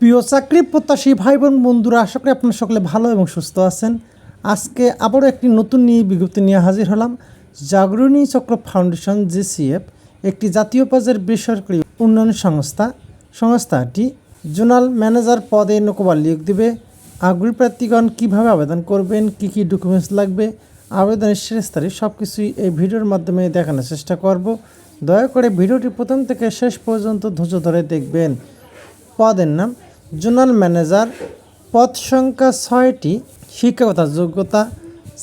প্রিয় চাকরি প্রত্যাশী ভাই বোন বন্ধুরা, আশা করি আপনারা সকলে ভালো এবং সুস্থ আছেন। আজকে আবারও একটি নতুন নিয়ে বিজ্ঞপ্তি নিয়ে হাজির হলাম। জাগরণী চক্র ফাউন্ডেশন, জিসিএফ, একটি জাতীয় পর্যায়ের বেসরকারি উন্নয়ন সংস্থা। সংস্থাটি জোনাল ম্যানেজার পদে নকবার নিয়োগ দেবে। আগ্রহী প্রার্থীগণ কীভাবে আবেদন করবেন, কী কী ডকুমেন্টস লাগবে, আবেদনের শেষ তারিখ সব কিছুই এই ভিডিওর মাধ্যমে দেখানোর চেষ্টা করব। দয়া করে ভিডিওটি প্রথম থেকে শেষ পর্যন্ত ধৈর্য ধরে দেখবেন। পদের নাম জোনাল ম্যানেজার পদ সংখ্যা ছয়টি, শিক্ষাগত যোগ্যতা,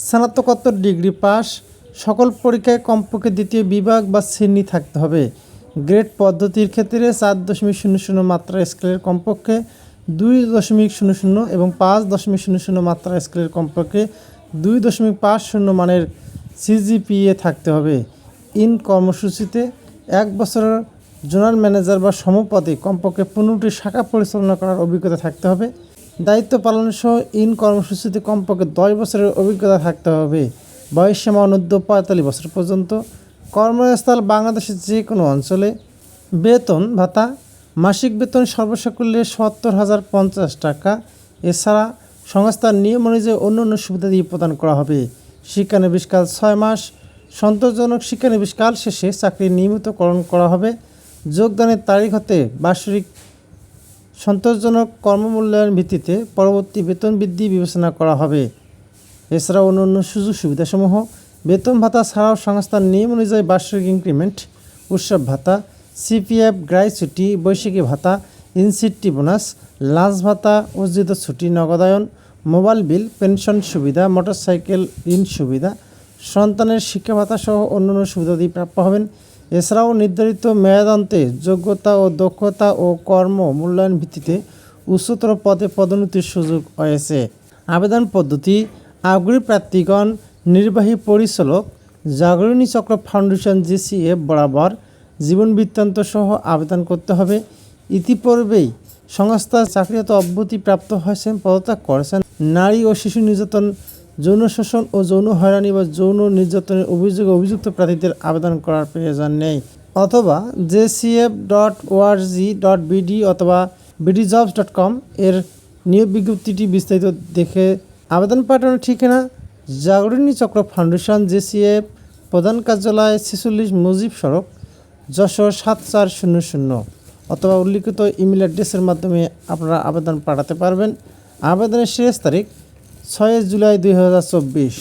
স্নাতকোত্তর ডিগ্রি পাস, সকল পরীক্ষায় কমপক্ষে দ্বিতীয় বিভাগ বা শ্রেণি থাকতে হবে। গ্রেড পদ্ধতির ক্ষেত্রে চার দশমিক শূন্য শূন্য মাত্রা স্কেলের কমপক্ষে, দুই দশমিক শূন্য শূন্য এবং পাঁচ দশমিক শূন্য শূন্য মাত্রা স্কেলের কমপক্ষে দুই দশমিক পাঁচ শূন্য মানের সিজিপিএ থাকতে হবে। ইন কর্মসূচিতে এক বছরের জোনাল ম্যানেজার বা সমপদে কমপক্ষে পনেরোটি শাখা পরিচালনা করার অভিজ্ঞতা থাকতে হবে। দায়িত্ব পালন সহ ইন কর্মসূচিতে কমপক্ষে দশ বছরের অভিজ্ঞতা থাকতে হবে। বয়স সীমা অনূর্ধ্ব পঁয়তাল্লিশ বছর পর্যন্ত। কর্মস্থল বাংলাদেশের যে কোনো অঞ্চলে। বেতন ভাতা। মাসিক বেতন সর্বসাকুল্যে সত্তর হাজার পঞ্চাশ টাকা। এছাড়া সংস্থার নিয়ম অনুযায়ী অন্য অন্য সুবিধা দিয়ে প্রদান করা হবে। শিক্ষানবিষ্কাল ছয় মাস। সন্তোষজনক শিক্ষানবিষ্কাল শেষে চাকরি নিয়মিতকরণ করা হবে। যোগদানের তারিখ হতে বার্ষিক সন্তোষজনক কর্মমূল্যায়ন ভিত্তিতে পরবর্তী বেতন বৃদ্ধি বিবেচনা করা হবে। এছাড়া অন্য অন্য সুযোগ সুবিধাসমূহ, বেতন ভাতা ছাড়াও সংস্থার নিয়ম অনুযায়ী বার্ষিক ইনক্রিমেন্ট, উৎসব ভাতা, সিপিএফ গ্রাইচুটি বৈশাখী ভাতা ইনসিটি বোনাস, লাঞ্চ ভাতা অর্জিত ছুটি, নগদায়ন, মোবাইল বিল, পেনশন সুবিধা, মোটরসাইকেল ঋণ সুবিধা, সন্তানের শিক্ষা ভাতা সহ অন্যান্য সুবিধাদি প্রাপ্য হবেন। এছাড়াও নির্ধারিত মেয়াদান্তে যোগ্যতা ও দক্ষতা ও কর্ম মূল্যায়ন ভিত্তিতে উচ্চতর পদে পদোন্নতির সুযোগ রয়েছে আবেদন পদ্ধতি, আগ্রহী প্রার্থীগণ, নির্বাহী পরিচালক, জাগরণী চক্র ফাউন্ডেশন জিসিএফ বরাবর জীবন বৃত্তান্ত সহ আবেদন করতে হবে। ইতিপূর্বেই সংস্থা চাকরিগত অব্যাহতি প্রাপ্ত হয়েছেন, পদত্যাগ করেছেন। নারী ও শিশু নির্যাতন যৌন শোষণ ও যৌন হয়রানি বা যৌন নির্যাতনের অভিযোগে অভিযুক্ত প্রার্থীদের আবেদন করার প্রয়োজন নেই। অথবা JCF dot ORG dot BD অথবা বিডি জবস ডট কম এর নিয়োগ বিজ্ঞপ্তিটি বিস্তারিত দেখে আবেদন পাঠানোর ঠিকানা জাগরণী চক্র ফাউন্ডেশন জেসিএফ প্রধান কার্যালয়, ছেচল্লিশ মুজিব সড়ক, যশোর সাত চার শূন্য শূন্য। অথবা উল্লিখিত ইমেল অ্যাড্রেসের মাধ্যমে আপনারা আবেদন পাঠাতে পারবেন। আবেদনের শেষ তারিখ ছয় জুলাই দুই হাজার চব্বিশ।